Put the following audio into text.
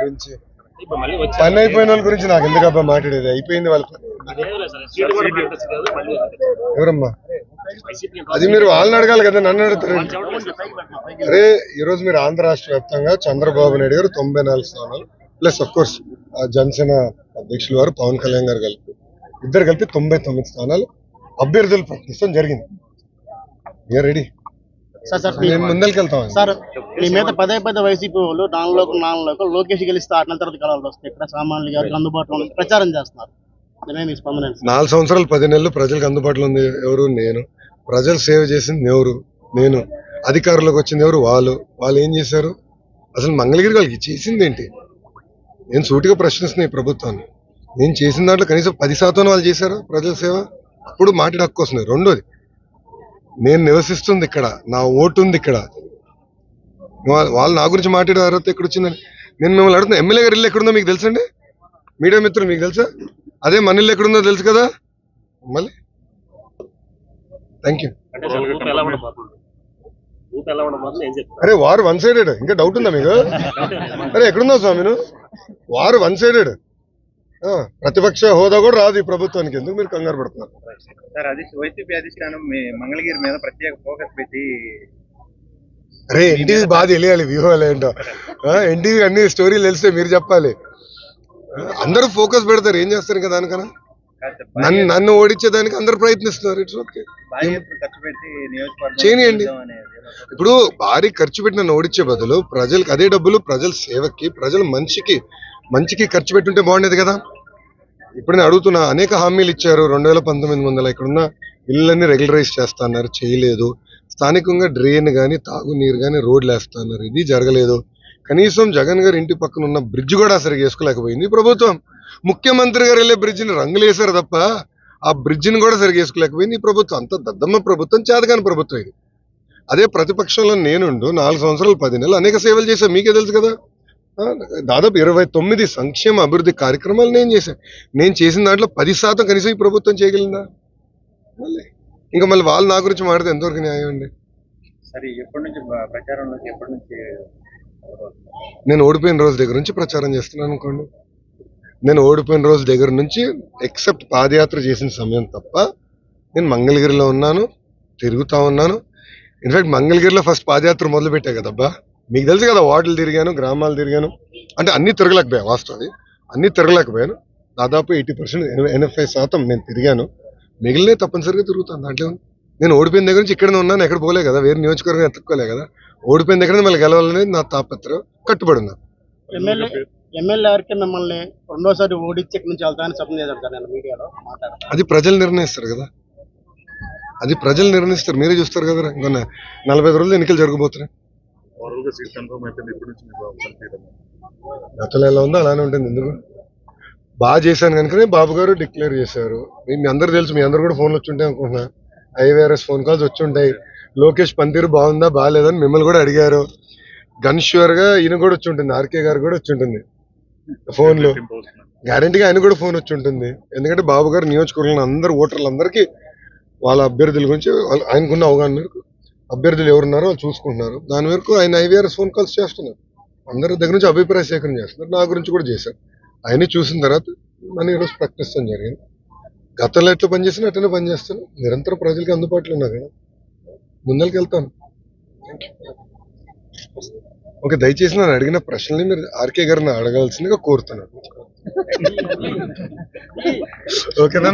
గురించి. పని అయిపోయిన వాళ్ళ గురించి నాకు ఎందుకబ్బా మాట్లాడేది? అయిపోయింది వాళ్ళ ఎవరమ్మా? అది మీరు వాళ్ళని అడగాలి కదా నన్ను అడుగుతారు. అరే ఈ రోజు మీరు ఆంధ్ర రాష్ట్ర వ్యాప్తంగా చంద్రబాబు నాయుడు గారు తొంభై నాలుగు స్థానాలు ప్లస్ అఫ్ కోర్స్ జనసేన అధ్యక్షులు వారు పవన్ కళ్యాణ్ గారు కలిపి ఇద్దరు కలిపి తొంభై తొమ్మిది స్థానాలు అభ్యర్థులు ప్రకటిస్తాం జరిగింది. మీరు రెడీ సార్ సార్ సార్ మీ మీద పదే పదే వైసీపీ వాళ్ళు లోకేష్ గెలిస్తే తర్వాత కలవాల్సి వస్తాయి. ఇక్కడ సామాన్యులు గారికి అందుబాటులో. ప్రచారం చేస్తున్నారు? నాలుగు సంవత్సరాలు పది నెలలు ప్రజలకు అందుబాటులో ఉంది ఎవరు? నేను. ప్రజలు సేవ చేసింది ఎవరు? నేను. అధికారంలోకి వచ్చింది ఎవరు? వాళ్ళు. వాళ్ళు ఏం చేశారు? అసలు మంగళగిరి వాళ్ళకి చేసింది ఏంటి? నేను సూటిగా ప్రశ్నిస్తున్నా ఈ ప్రభుత్వాన్ని. నేను చేసిన దాంట్లో కనీసం పది శాతం వాళ్ళు చేశారు ప్రజల సేవ. అప్పుడు మాట్లాడే హక్కు వస్తుంది. రెండోది నేను నివసిస్తుంది ఇక్కడ. నా ఓటు ఉంది ఇక్కడ వాళ్ళ- వాళ్ళు నా గురించి మాట్లాడే అర్హత ఎక్కడ వచ్చిందని నేను మిమ్మల్ని అడుగుతున్నా ఎమ్మెల్యే గారు ఇల్లు ఎక్కడుందో మీకు తెలుసండి? మీడియా మిత్రులు మీకు తెలుసా? అదే మన ఇల్లు ఎక్కడుందో తెలుసు కదా? మళ్ళీ. థ్యాంక్ యూ అరే వారు వన్ సైడెడ్ ఇంకా డౌట్ ఉందా మీకు? అరే ఎక్కడున్నావు స్వామి నువ్వు? వారు వన్ సైడెడ్ ప్రతిపక్ష హోదా కూడా రాదు ఈ ప్రభుత్వానికి. ఎందుకు మీరు కంగారు పడుతున్నారు? సార్ అది వైసీపీ అధిష్టానం మంగళగిరి మీద ప్రత్యేక ఫోకస్ పెట్టి అరే ఎన్టీవీ బాగా తెలియాలి వ్యూహాలు ఏంటో. ఎన్టీవీ అన్ని స్టోరీలు తెలిస్తే మీరు చెప్పాలి. అందరూ ఫోకస్ పెడతారు. ఏం చేస్తారు ఇంకా దానికన్నా? నన్ను నన్ను ఓడించేదానికి అందరూ ప్రయత్నిస్తున్నారు. ఇట్స్ ఓకే చేయనీయండి. ఇప్పుడు భారీ ఖర్చు పెట్టి నన్ను ఓడించే బదులు ప్రజలకు అదే డబ్బులు ప్రజల సేవకి ప్రజల మంచికి మంచికి ఖర్చు పెట్టుంటే బాగుండేది కదా? ఇప్పుడు నేను అడుగుతున్నా అనేక హామీలు ఇచ్చారు. రెండు వేల పంతొమ్మిది వందల ఇక్కడున్న ఇళ్ళన్నీ రెగ్యులరైజ్ చేస్తా అన్నారు చేయలేదు. స్థానికంగా డ్రైన్ కానీ తాగునీరు కానీ రోడ్లు వేస్తా అన్నారు. ఇది జరగలేదు. కనీసం జగన్ గారి ఇంటి పక్కన ఉన్న బ్రిడ్జ్ కూడా సరిగా వేసుకోలేకపోయింది ప్రభుత్వం ముఖ్యమంత్రి గారు వెళ్ళే బ్రిడ్జిని రంగులేశారు తప్ప ఆ బ్రిడ్జిని కూడా సరిగా వేసుకోలేకపోయింది ఈ ప్రభుత్వం అంత దద్దమ్మ ప్రభుత్వం చేతగాని ప్రభుత్వం ఇది. అదే ప్రతిపక్షంలో నేనుండు నాలుగు సంవత్సరాలు పది నెలలు అనేక సేవలు చేశాను మీకే తెలుసు కదా? దాదాపు ఇరవై తొమ్మిది సంక్షేమ అభివృద్ధి కార్యక్రమాలు నేను చేశాను. నేను చేసిన దాంట్లో పది శాతం కనీసం ఈ ప్రభుత్వం చేయగలిగిందా? మళ్ళీ. ఇంకా మళ్ళీ వాళ్ళు నా గురించి మాట్లాడితే ఎంతవరకు న్యాయం అండి? సరే ఎప్పటి నుంచి బ- ప్రచారంలోకి ఎప్పటి నుంచి నేను ఓడిపోయిన రోజు దగ్గర నుంచి ప్రచారం చేస్తున్నాను అనుకోండి. నేను ఓడిపోయిన రోజు దగ్గర నుంచి ఎక్సెప్ట్ పాదయాత్ర చేసిన సమయం తప్ప నేను మంగళగిరిలో ఉన్నాను తిరుగుతా ఉన్నాను. ఇన్ఫాక్ట్ మంగళగిరిలో ఫస్ట్ పాదయాత్ర మొదలు పెట్టా కదబ్బా. మీకు తెలుసు కదా వార్డులు తిరిగాను గ్రామాలు తిరిగాను. అంటే అన్ని తిరగలేకపోయా వాస్తవం అన్ని తిరగలేకపోయాను. దాదాపు ఎయిటీ పర్సెంట్ ఎనభై శాతం నేను తిరిగాను. మిగిలిన తప్పనిసరిగా తిరుగుతాను దాంట్లో. నేను ఓడిపోయిన దగ్గర నుంచి ఇక్కడనే ఉన్నాను ఎక్కడ పోలే కదా వేరే నియోజకవర్గం ఎత్తుక్కోలే కదా. ఓడిపోయిన దగ్గర మళ్ళీ గెలవాలనేది నా తాపత్రం కట్టుబడి ఉన్నాను ఎమ్మెల్యే ఎమ్మెల్యే గారికి మిమ్మల్ని రెండోసారి ఓడించి ఇక్కడి నుంచి వెళ్తానని చెప్పడం చేశారు సార్ నేను మీడియాలో అది ప్రజలు నిర్ణయిస్తారు కదా. అది ప్రజలు నిర్ణయిస్తారు మీరే చూస్తారు కదా ఇంకా నలభై ఐదు రోజులు ఎన్నికలు జరగబోతున్నాయి. ఓవరాల్గా సీట్ కన్ఫర్మ్ అయిపోయింది. ఇప్పటి నుంచి మీకు గతంలో ఎలా ఉందో అలానే ఉంటుంది. ఎందుకు? బాగా చేశాను కనుకనే బాబు గారు డిక్లేర్ చేశారు. మీ మీ అందరూ తెలుసు మీ అందరూ కూడా ఫోన్లు వచ్చి ఉంటాయి అనుకుంటున్నా ఐవీఆర్ఎస్ ఫోన్ కాల్స్ వచ్చి ఉంటాయి లోకేష్ పనితీరు బాగుందా బాగాలేదని మిమ్మల్ని కూడా అడిగారు. గన్గా ఈయన కూడా వచ్చి ఉంటుంది ఆర్కే గారు కూడా వచ్చి ఉంటుంది ఫోన్లు గ్యారంటీగా ఆయన కూడా ఫోన్ వచ్చి ఉంటుంది ఎందుకంటే బాబు గారు నియోజకవర్గంలో అందరు ఓటర్లందరికీ వాళ్ళ అభ్యర్థుల గురించి ఆయనకున్న అవగాహన మేరకు అభ్యర్థులు ఎవరున్నారో వాళ్ళు చూసుకుంటున్నారు. దాని మేరకు ఆయన ఐవీఆర్ఎస్ ఫోన్ కాల్స్ చేస్తున్నారు. అందరి దగ్గర నుంచి అభిప్రాయ సేకరణ చేస్తున్నారు. నా గురించి కూడా చేశారు. ఆయన చూసిన తర్వాత మనం ఈరోజు ప్రకటిస్తాం జరిగింది. గతంలో ఎట్లా పనిచేసినా అట్లనే పనిచేస్తాను నిరంతరం ప్రజలకి అందుబాటులో ఉన్నా కదా. ముందరికి వెళ్తాను. ఓకే దయచేసి నన్ను అడిగిన ప్రశ్నల్ని మీరు ఆర్కే గారిని అడగాల్సిందిగా కోరుతున్నాను. ఓకేనా